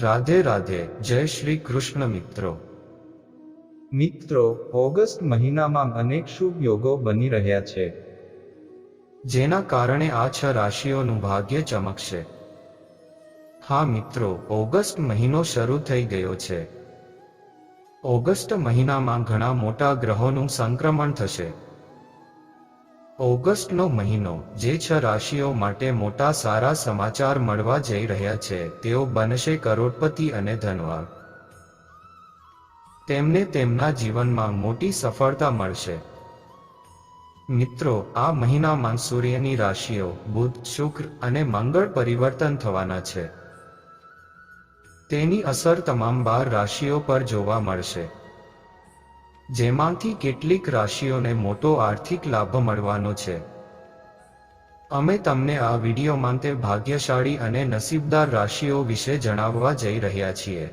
રાધે રાધે, જય શ્રી કૃષ્ણ મિત્રો. મિત્રો, ઓગસ્ટ મહિનામાં અનેક શુભ યોગો બની રહ્યા છે. જેના કારણે આ છ રાશિઓનું ભાગ્ય ચમકશે. હા મિત્રો, ઓગસ્ટ મહિનો શરૂ થઈ ગયો છે. ઓગસ્ટ મહિનામાં ઘણા મોટા ગ્રહોનું સંક્રમણ થશે. ઓગસ્ટનો મહિનો, જે છ રાશિઓ માટે મોટા સારા સમાચાર મળવા જઈ રહ્યા છે, તેઓ બનશે કરોડપતિ અને ધનવાન. તેમને તેમના જીવનમાં મોટી સફળતા મળશે. મિત્રો, આ મહિનામાં સૂર્યની રાશિઓ, બુધ, શુક્ર અને મંગળ પરિવર્તન થવાના છે. તેની અસર તમામ બાર રાશિઓ પર જોવા મળશે. જેમાંથી કેટલીક રાશિઓને મોટો આર્થિક લાભ મળવાનો છે. અમે તમને આ વિડીયોમાં તે ભાગ્યશાળી અને નસીબદાર રાશિઓ વિશે જણાવવા જઈ રહ્યા છીએ.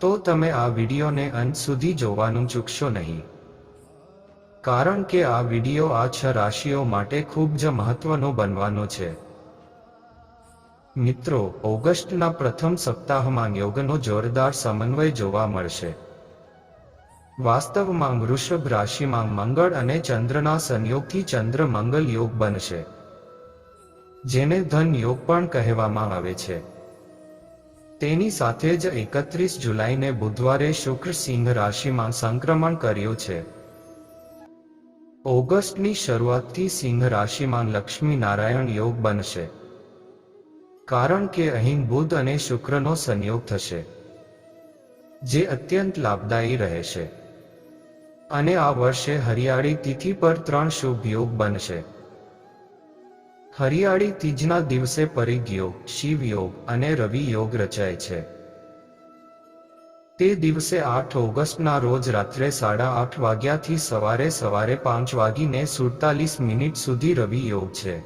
તો તમે આ વિડીયોને અંત સુધી જોવાનું ચૂકશો નહીં. કારણ કે આ વીડિયો આ છ રાશિઓ માટે ખૂબ જ મહત્વનો બનવાનો છે. મિત્રો, ઓગસ્ટના પ્રથમ સપ્તાહમાં યોગનો જોરદાર સમન્વય જોવા મળશે. વાસ્તવમાં વૃષભ રાશિમાં મંગળ અને ચંદ્રના સંયોગથી ચંદ્ર મંગલ યોગ બનશે. જેને ધન યોગ પણ કહેવામાં આવે છે. તેની સાથે જ એકત્રીસ જુલાઈને બુધવારે શુક્ર સિંહ રાશિમાં સંક્રમણ કર્યું છે. ઓગસ્ટની શરૂઆતથી સિંહ રાશિમાં લક્ષ્મી નારાયણ યોગ બનશે. કારણ કે અહીં બુધ અને શુક્રનો સંયોગ થશે. જે અત્યંત લાભદાયી રહેશે. અને આ વર્ષે હરિયાળી તિથિ પર ત્રણ શુભ યોગ બનશે. હરિયાળી તીજના દિવસે પરિગ યોગ શિવ યોગ અને રવિ યોગ રચાય છે. તે દિવસે આઠ ઓગસ્ટના રોજ રાત્રે સાડા આઠ વાગ્યાથી સવારે સવારે પાંચ વાગીને સુડતાલીસ મિનિટ સુધી રવિ યોગ છે.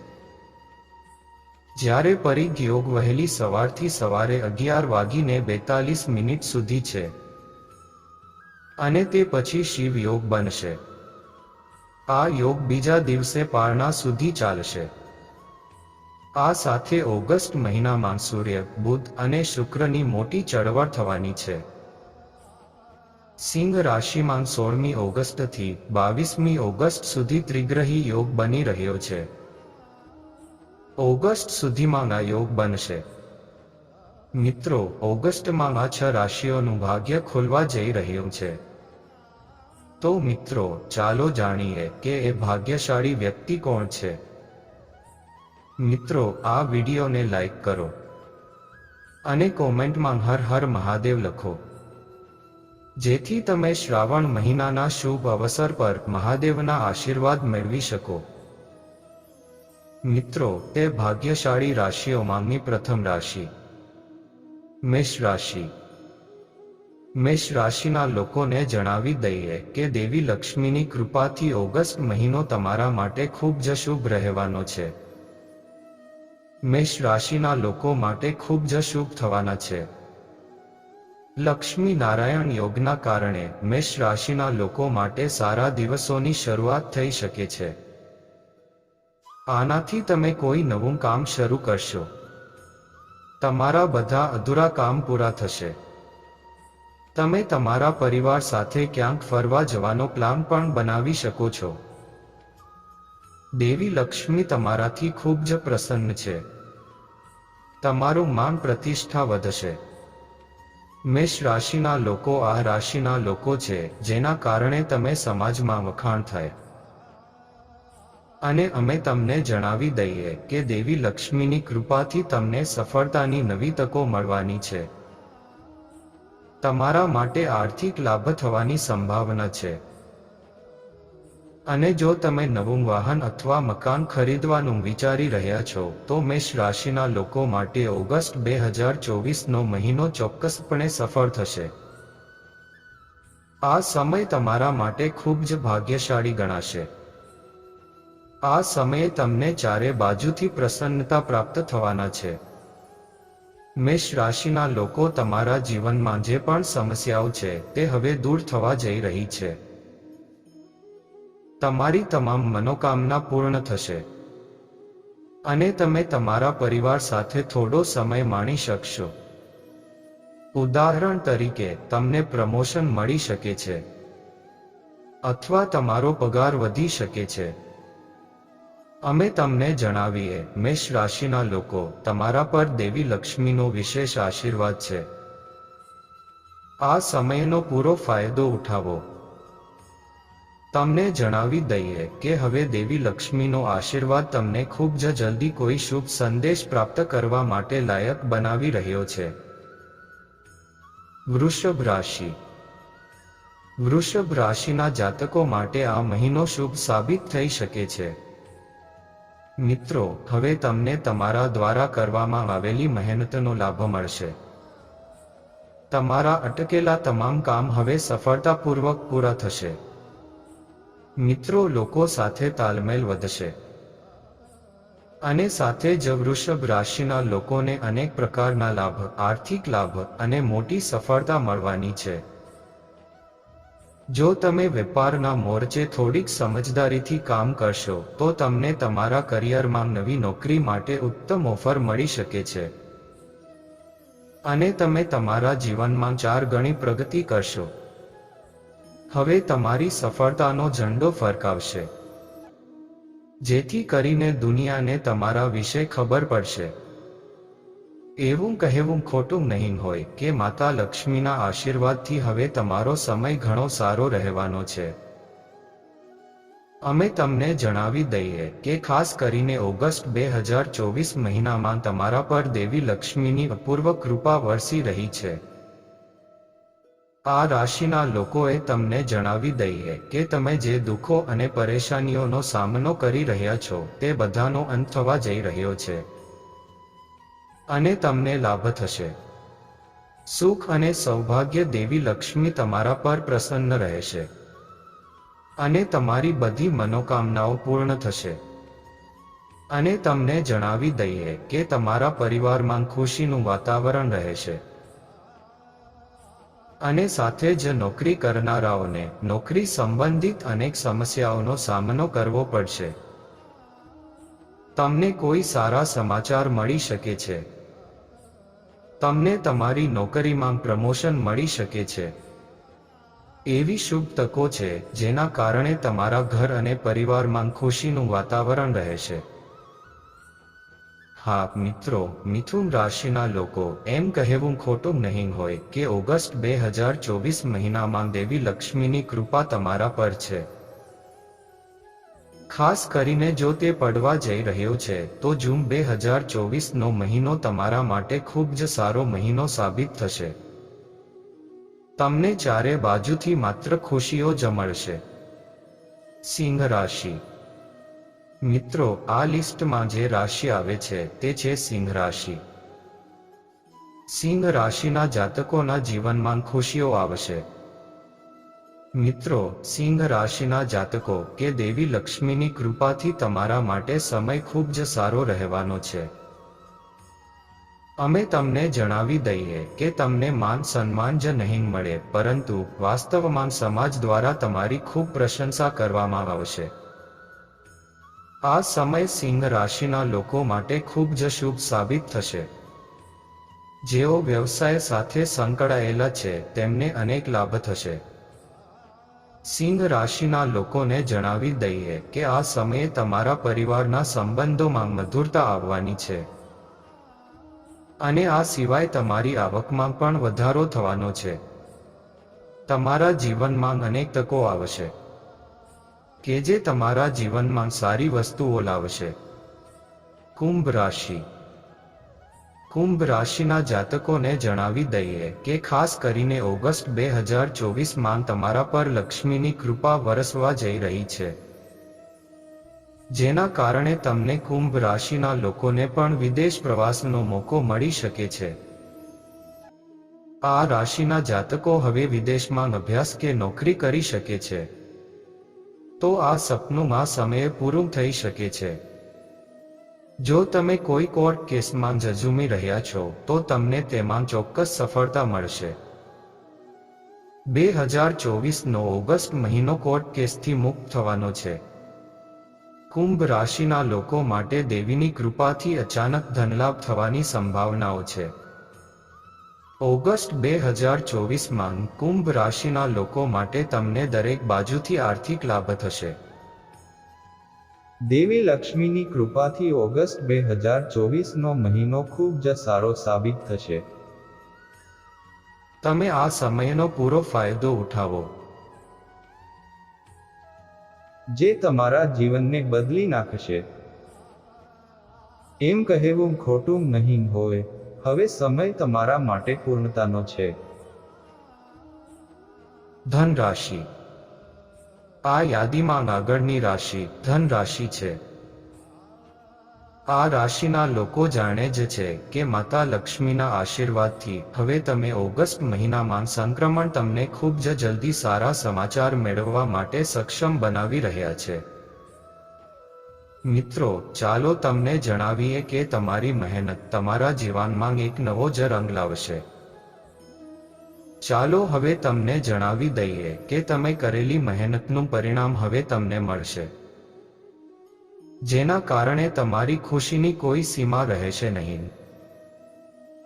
જ્યારે પરિગ યોગ વહેલી સવારથી સવારે અગિયાર વાગીને બેતાલીસ મિનિટ સુધી છે. અને તે પછી શિવ યોગ બનશે. આ યોગ બીજા દિવસે પારણા સુધી ચાલશે. આ સાથે ઓગસ્ટ મહિનામાં સૂર્ય, બુધ અને શુક્રની મોટી ચળવળ થવાની છે. સિંહ રાશિમાં સોળમી ઓગસ્ટથી બાવીસમી ઓગસ્ટ સુધી ત્રિગ્રહી યોગ બની રહ્યો છે. ઓગસ્ટ સુધીમાં આ યોગ બનશે. મિત્રો, ઓગસ્ટમાં આ છ રાશિઓનું ભાગ્ય ખોલવા જઈ રહ્યું છે. તો મિત્રો, ચાલો જાણીએ કે એ ભાગ્યશાળી વ્યક્તિ કોણ છે. મિત્રો, આ વિડીયોને લાઈક કરો. અને કોમેન્ટમાં હર હર મહાદેવ લખો. જેથી તમે શ્રાવણ મહિનાના શુભ અવસર પર મહાદેવના આશીર્વાદ મેળવી શકો. મિત્રો તે ભાગ્યશાળી રાશિઓમાંની પ્રથમ રાશિ. મેષ રાશિ. મેષ રાશિના લોકોને જણાવી દઈએ કે દેવી લક્ષ્મીની કૃપાથી ઓગસ્ટ મહિનો તમારા માટે ખૂબ જ શુભ રહેવાનો છે. મેષ રાશિના લોકો માટે ખૂબ જ શુભ થવાના છે. લક્ષ્મી નારાયણ યોગના કારણે મેષ રાશિના લોકો માટે સારા દિવસોની શરૂઆત થઈ શકે છે. આનાથી તમે કોઈ નવું કામ શરૂ કરશો. તમારા બધા અધૂરા કામ પૂરા થશે. તમે તમારા પરિવાર સાથે ક્યાંક ફરવા જવાનો પ્લાન પણ બનાવી શકો છો. દેવી લક્ષ્મી તમારાથી ખૂબ જ પ્રસન્ન છે. તમારું માન પ્રતિષ્ઠા વધશે. મેષ રાશિના લોકો આ રાશિના લોકો છે, જેના કારણે તમે સમાજમાં વખાણ થાય. અને અમે તમને જણાવી દઈએ કે દેવી લક્ષ્મીની કૃપાથી તમને સફળતાની નવી તકો મળવાની છે. તમારા માટે આર્થિક લાભ થવાની સંભાવના છે. અને જો તમે નવું વાહન અથવા મકાન ખરીદવાનું વિચારી રહ્યા છો, તો મેષ રાશિના લોકો માટે ઓગસ્ટ બે હજાર ચોવીસનો મહિનો ચોક્કસપણે સફળ થશે. આ સમય તમારા માટે ખૂબ જ ભાગ્યશાળી ગણાશે. આ સમયે તમને ચારે બાજુથી પ્રસન્નતા પ્રાપ્ત થવાના છે. મેષ રાશિના લોકો તમારા જીવનમાં જે પણ સમસ્યાઓ છે, તે હવે દૂર થવા જઈ રહી છે. તમારી તમામ મનોકામના પૂર્ણ થશે. અને તમે તમારા પરિવાર સાથે થોડો સમય માણી શકશો. ઉદાહરણ તરીકે, તમને પ્રમોશન મળી શકે છે. અથવા તમારો પગાર વધી શકે છે. અમે તમને જણાવીએ, મેષ રાશિના લોકો, તમારા પર દેવી લક્ષ્મીનો વિશેષ આશીર્વાદ છે. આ સમયનો પૂરો ફાયદો ઉઠાવો. તમને જણાવી દઈએ કે હવે દેવી લક્ષ્મીનો આશીર્વાદ તમને ખૂબ જ જલ્દી કોઈ શુભ સંદેશ પ્રાપ્ત કરવા માટે લાયક બનાવી રહ્યો છે. વૃષભ રાશિ. વૃષભ રાશિના જાતકો માટે આ મહિનો શુભ સાબિત થઈ શકે છે. મિત્રો, હવે તમને તમારા દ્વારા કરવામાં આવેલી મહેનતનો લાભ મળશે. તમારા અટકેલા તમામ કામ હવે સફળતાપૂર્વક પૂરા થશે. મિત્રો, લોકો સાથે તાલમેલ વધશે. અને સાથે જ વૃષભ રાશિના લોકોને અનેક પ્રકારના લાભ, આર્થિક લાભ અને મોટી સફળતા મળવાની છે. જો તમે વેપારના મોરચે થોડીક સમજદારીથી કામ કરશો, તો તમને તમારા કરિયરમાં નવી નોકરી માટે ઉત્તમ ઓફર મળી શકે છે. અને તમે તમારા જીવનમાં ચાર ગણી પ્રગતિ કરશો. હવે તમારી સફળતાનો ઝંડો ફરકાવશે. જેથી કરીને દુનિયાને તમારા વિશે ખબર પડશે. એવું કહેવું ખોટું નહીં હોય કે માતા લક્ષ્મીના આશીર્વાદથી હવે તમારો સમય ઘણો સારો રહેવાનો છે. અમે તમને જણાવી દઈએ કે ખાસ કરીને ઓગસ્ટ બે હજાર ચોવીસ મહિનામાં તમારા પર દેવી લક્ષ્મીની અપૂર્વ કૃપા વરસી રહી છે. આ રાશિના લોકોએ તમને જણાવી દઈએ કે તમે જે દુઃખો અને પરેશાનીઓનો સામનો કરી રહ્યા છો તે બધાનો અંત થવા જઈ રહ્યો છે. અને તમને લાભ થશે. સુખ અને સૌભાગ્ય દેવી લક્ષ્મી તમારા પર પ્રસન્ન રહેશે. અને તમારી બધી મનોકામનાઓ પૂર્ણ થશે. અને તમને જણાવી દઈએ કે તમારા પરિવારમાં ખુશીનું વાતાવરણ રહેશે. અને સાથે જ નોકરી કરનારાઓને નોકરી સંબંધિત અનેક સમસ્યાઓનો સામનો કરવો પડશે. તમને કોઈ સારા સમાચાર મળી શકે છે. તમને તમારી નોકરીમાં પ્રમોશન મળી શકે છે. એવી શુભ તકો છે, જેના કારણે તમારા ઘર અને પરિવારમાં ખુશીનું વાતાવરણ રહેશે હા, મિત્રો, મિથુન રાશિના લોકો, એમ કહેવું ખોટું નહીં હોય કે ઓગસ્ટ બે હજાર ચોવીસ મહિનામાં દેવી લક્ષ્મીની કૃપા તમારા પર છે. ખાસ કરીને જો તે પડવા જઈ રહ્યો છે, તો જૂન બે હજાર ચોવીસનો મહિનો તમારા માટે ખૂબ જ સારો મહિનો સાબિત થશે. તમને ચારે બાજુથી માત્ર ખુશીઓ જ મળશે. સિંહ રાશિ. મિત્રો, આ લિસ્ટમાં જે રાશિ આવે છે, તે છે સિંહ રાશિ. સિંહ રાશિના જાતકોના જીવનમાં ખુશીઓ આવશે. મિત્રો, સિંહ રાશિના જાતકો, કે દેવી લક્ષ્મીની કૃપાથી તમારા માટે સમય ખૂબ જ સારો રહેવાનો છે. અમે તમને જણાવી દઈએ કે તમને માન સન્માન જ નહીં મળે, પરંતુ વાસ્તવમાં સમાજ દ્વારા તમારી ખૂબ પ્રશંસા કરવામાં આવશે. આ સમય સિંહ રાશિના લોકો માટે ખૂબ જ શુભ સાબિત થશે. જેઓ વ્યવસાય સાથે સંકળાયેલા છે, તેમને અનેક લાભ થશે. સિંહ રાશિના લોકોને જણાવી દઈએ કે આ સમયે તમારા પરિવારના સંબંધોમાં મધુરતા આવવાની છે. અને આ સિવાય તમારી આવકમાં પણ વધારો થવાનો છે. તમારા જીવનમાં અનેક તકો આવશે. કે જે તમારા જીવનમાં સારી વસ્તુઓ લાવશે. કુંભ રાશિ કુંભ રાશિના જાતકોને જણાવી દઈએ કે ખાસ કરીને ઓગસ્ટ બે હજાર ચોવીસમાં તમારા પર લક્ષ્મીની કૃપા વરસવા જઈ રહી છે. જેના કારણે તમને કુંભ રાશિના લોકોને પણ વિદેશ પ્રવાસનો મોકો મળી શકે છે. આ રાશિના જાતકો હવે વિદેશમાં અભ્યાસ કે નોકરી કરી શકે છે. તો આ સપનું આ સમયે પૂરું થઈ શકે છે. જો તમે કોઈ કોર્ટ કેસમાં જજુમી રહ્યા છો, તો તમને તેમાં ચોક્કસ સફળતા મળશે. બે હજાર ચોવીસનો ઓગસ્ટ મહિનો કોર્ટ કેસથી મુક્ત થવાનો છે. કુંભ રાશિના લોકો માટે દેવીની કૃપાથી અચાનક ધનલાભ થવાની સંભાવનાઓ છે. ઓગસ્ટ બે હજાર ચોવીસમાં કુંભ રાશિના લોકો માટે તમને દરેક બાજુથી આર્થિક લાભ થશે. દેવી લક્ષ્મીની કૃપાથી ઓગસ્ટ બે હજાર ચોવીસનો મહિનો ખૂબ જ સારો સાબિત થશે. તમે આ સમયનો પૂરો ફાયદો ઉઠાવો. જે તમારા જીવનને બદલી નાખશે. એમ કહેવું ખોટું નહીં હોય, હવે સમય તમારા માટે પૂર્ણતાનો છે. ધન રાશિ આ યાદીમાં આગળની રાશિ, ધન રાશિ છે. આ રાશિના લોકો જાણે જ છે કે માતા લક્ષ્મીના આશીર્વાદથી, હવે તમે ઓગસ્ટ મહિનામાં સંક્રમણ તમને ખૂબ જ જલ્દી સારા સમાચાર મેળવવા માટે સક્ષમ બનાવી રહ્યા છે. મિત્રો, ચાલો તમને જણાવીએ કે તમારી મહેનત તમારા જીવનમાં એક નવો જ રંગ લાવશે. ચાલો હવે તમને જણાવી દઈએ કે તમે કરેલી મહેનતનું પરિણામ હવે તમને મળશે. જેના કારણે તમારી ખુશીની કોઈ સીમા રહેશે નહીં.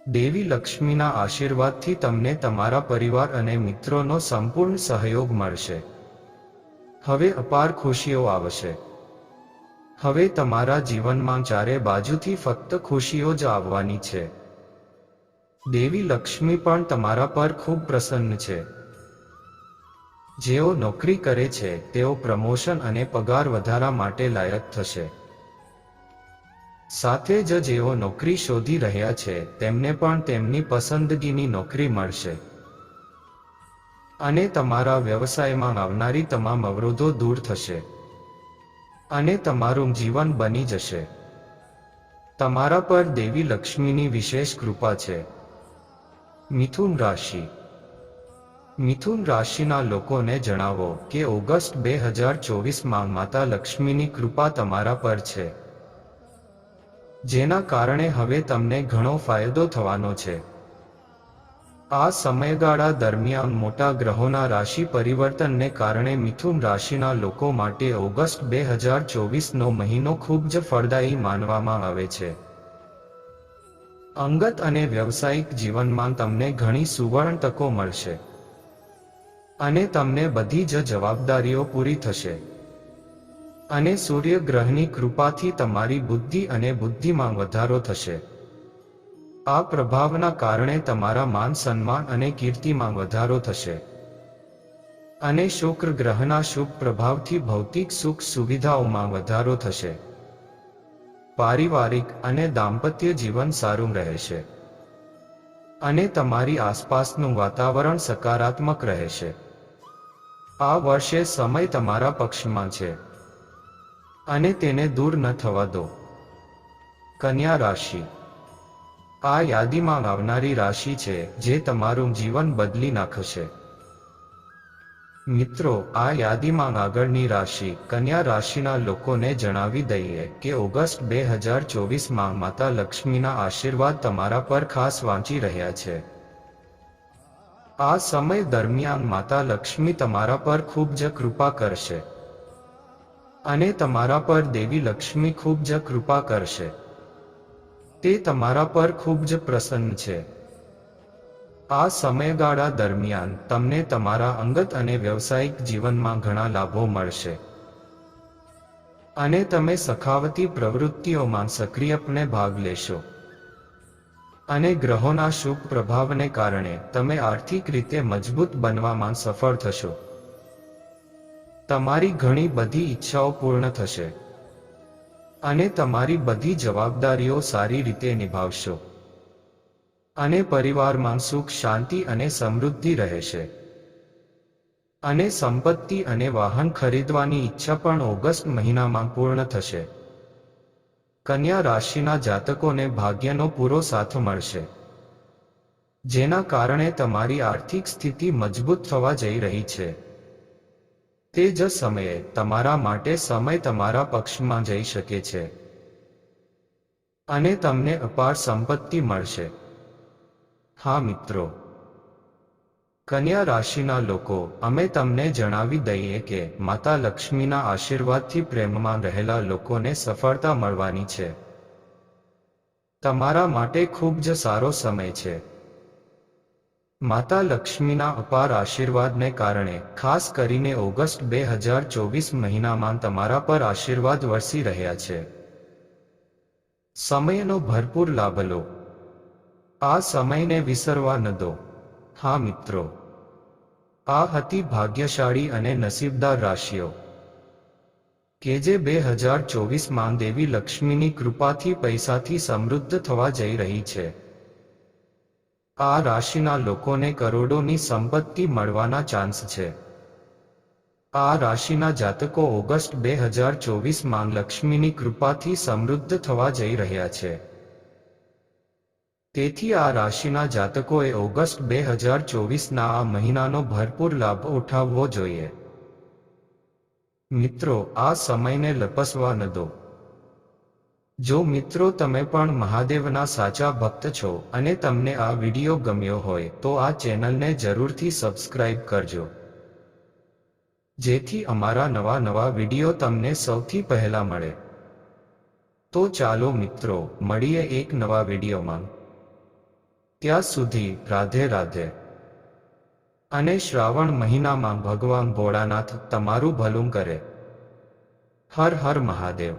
દેવી લક્ષ્મીના આશીર્વાદથી તમને તમારા પરિવાર અને મિત્રોનો સંપૂર્ણ સહયોગ મળશે. હવે અપાર ખુશીઓ આવશે. હવે તમારા જીવનમાં ચારે બાજુથી ફક્ત ખુશીઓ જ આવવાની છે. દેવી લક્ષ્મી પણ તમારા પર ખૂબ પ્રસન્ન છે. જેઓ નોકરી કરે છે, તેઓ પ્રમોશન અને પગાર વધારા માટે લાયક થશે. સાથે જ જેઓ નોકરી શોધી રહ્યા છે, તેમને પણ તેમની પસંદગીની નોકરી મળશે. અને તમારા વ્યવસાયમાં આવનારી તમામ અવરોધો દૂર થશે. અને તમારું જીવન બની જશે. તમારા પર દેવી લક્ષ્મીની વિશેષ કૃપા છે. મિથુન રાશિ. મિથુન રાશિના લોકોને જણાવો કે ઓગસ્ટ બે હજાર ચોવીસમાં માતા લક્ષ્મીની કૃપા તમારા પર છે. જેના કારણે હવે તમને ઘણો ફાયદો થવાનો છે. આ સમયગાળા દરમિયાન મોટા ગ્રહોના રાશિ પરિવર્તનને કારણે મિથુન રાશિના લોકો માટે ઓગસ્ટ બે હજાર ચોવીસનો મહિનો ખૂબ જ ફળદાયી માનવામાં આવે છે. અંગત અને વ્યવસાયિક જીવનમાં તમને ઘણી સુવર્ણ તકો મળશે. અને તમને બધી જ જવાબદારીઓ પૂરી થશે. અને સૂર્યગ્રહની કૃપાથી તમારી બુદ્ધિ અને બુદ્ધિમાં વધારો થશે. આ પ્રભાવના કારણે તમારા માન સન્માન અને કીર્તિમાં વધારો થશે. અને શુક્ર ગ્રહના શુભ પ્રભાવથી ભૌતિક સુખ સુવિધાઓમાં વધારો થશે. પારિવારિક અને દાંપત્ય જીવન સારું રહેશે અને તમારી આસપાસનું વાતાવરણ સકારાત્મક રહેશે આ વર્ષે સમય તમારા પક્ષમાં છે. અને તેને દૂર ન થવા દો. કન્યા રાશિ. આ યાદીમાં આવનારી રાશિ છે જે તમારું જીવન બદલી નાખશે. મિત્રો, આ યાદીમાં આગળની રાશિ કન્યા રાશિના લોકોને જણાવી દઈએ કે ઓગસ્ટ બે હજાર ચોવીસમાં માતા લક્ષ્મીના આશીર્વાદ તમારા પર ખાસ વાંચી રહ્યા છે. આ સમય દરમિયાન માતા લક્ષ્મી તમારા પર ખૂબ જ કૃપા કરશે. અને તમારા પર દેવી લક્ષ્મી ખૂબ જ કૃપા કરશે. તે તમારા પર ખૂબ જ પ્રસન્ન છે. આ સમયગાળા દરમિયાન તમને તમારા અંગત અને વ્યવસાયિક જીવનમાં ઘણા લાભો મળશે. અને તમે સખાવતી પ્રવૃત્તિઓમાં સક્રિયપણે ભાગ લેશો. અને ગ્રહોના શુભ પ્રભાવને કારણે તમે આર્થિક રીતે મજબૂત બનવામાં સફળ થશો. તમારી ઘણી બધી ઈચ્છાઓ પૂર્ણ થશે. અને તમારી બધી જવાબદારીઓ સારી રીતે નિભાવશો. અને પરિવારમાં સુખ, શાંતિ અને સમૃદ્ધિ રહેશે અને સંપત્તિ અને વાહન ખરીદવાની ઈચ્છા પણ ઓગસ્ટ મહિનામાં પૂર્ણ થશે. કન્યા રાશિના જાતકોને ભાગ્યનો પૂરો સાથ મળશે. જેના કારણે તમારી આર્થિક સ્થિતિ મજબૂત થવા જઈ રહી છે. તે જ સમયે તમારા માટે સમય તમારા પક્ષમાં જઈ શકે છે. અને તમને અપાર સંપત્તિ મળશે. હા, મિત્રો. કન્યા રાશિના લોકો, અમે તમને જણાવી દઈએ કે, માતા લક્ષ્મીના આશીર્વાદથી પ્રેમમાં રહેલા લોકોને સફળતા મળવાની છે. તમારા માટે ખૂબ જ સારો સમય છે. માતા લક્ષ્મીના અપાર આશીર્વાદને કારણે, ખાસ કરીને ઓગસ્ટ બે હજાર ચોવીસ મહિનામાં તમારા પર આશીર્વાદ વરસી રહ્યા છે. સમયનો ભરપૂર લાભ લો. આ સમયને વિસરવા ન દો. હા મિત્રો. આ હતી ભાગ્યશાળી અને નસીબદાર રાશિઓ. કે જે બે હજાર ચોવીસમાં દેવી લક્ષ્મીની કૃપાથી પૈસાથી સમૃદ્ધ થવા જઈ રહી છે. આ રાશિના લોકોને કરોડોની સંપત્તિ મળવાના ચાન્સ છે. આ રાશિના જાતકો ઓગસ્ટ બે હજાર ચોવીસમાં લક્ષ્મીની કૃપાથી સમૃદ્ધ થવા જઈ રહ્યા છે. તેથી આ રાશિના જાતકોએ ઓગસ્ટ બે હજાર ચોવીસના આ મહિનાનો ભરપૂર લાભ ઉઠાવવો જોઈએ. મિત્રો, આ સમયને લપસવા ન દો. જો મિત્રો તમે પણ મહાદેવના સાચા ભક્ત છો અને તમને આ વિડિયો ગમ્યો હોય, તો આ ચેનલને જરૂરથી સબસ્ક્રાઇબ કરજો. જેથી અમારા નવા નવા વિડિયો તમને સૌથી પહેલા મળે. તો ચાલો મિત્રો, મળીએ એક નવા વિડિયોમાં. ત્યાં સુધી રાધે રાધે. અને શ્રાવણ મહિનામાં ભગવાન ભોળાનાથ તમારું ભલું કરે. હર હર મહાદેવ.